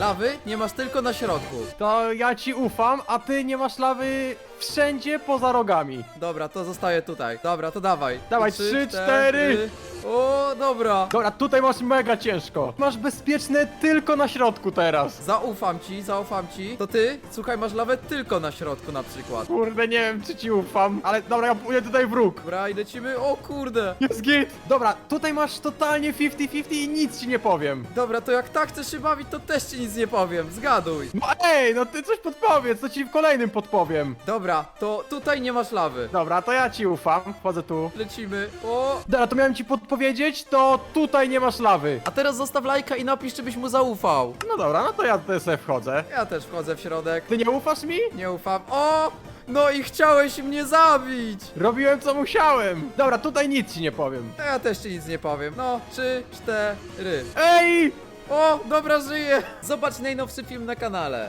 Lawy nie masz tylko na środku. To ja ci ufam, a ty nie masz lawy wszędzie poza rogami. Dobra, to zostaje tutaj. Dobra, to dawaj. Dawaj, trzy, cztery. O, dobra. Dobra, tutaj masz mega ciężko. Masz bezpieczne tylko na środku teraz. Zaufam ci, zaufam ci. To ty, słuchaj, masz lawę tylko na środku na przykład. Kurde, nie wiem czy ci ufam, ale dobra, ja pójdę tutaj w róg. Dobra, i lecimy. O kurde. Jest git. Dobra, tutaj masz totalnie 50-50 i nic ci nie powiem. Dobra, to jak tak chcesz się bawić, to też ci nic nie powiem. Zgaduj. No ej, no ty coś podpowiedz, to ci w kolejnym podpowiem. Dobra, to tutaj nie masz lawy. Dobra, to ja ci ufam, wchodzę tu. Lecimy. O. Dobra, to miałem ci podpowiedzieć, to tutaj nie masz lawy. A teraz zostaw lajka i napisz, czy byś mu zaufał. No dobra, no to ja tutaj sobie wchodzę. Ja też wchodzę w środek. Ty nie ufasz mi? Nie ufam. O! No i chciałeś mnie zabić! Robiłem co musiałem. Dobra, tutaj nic ci nie powiem. To ja też ci nic nie powiem. No, trzy, cztery. Ej! O, dobra, żyję! Zobacz najnowszy film na kanale.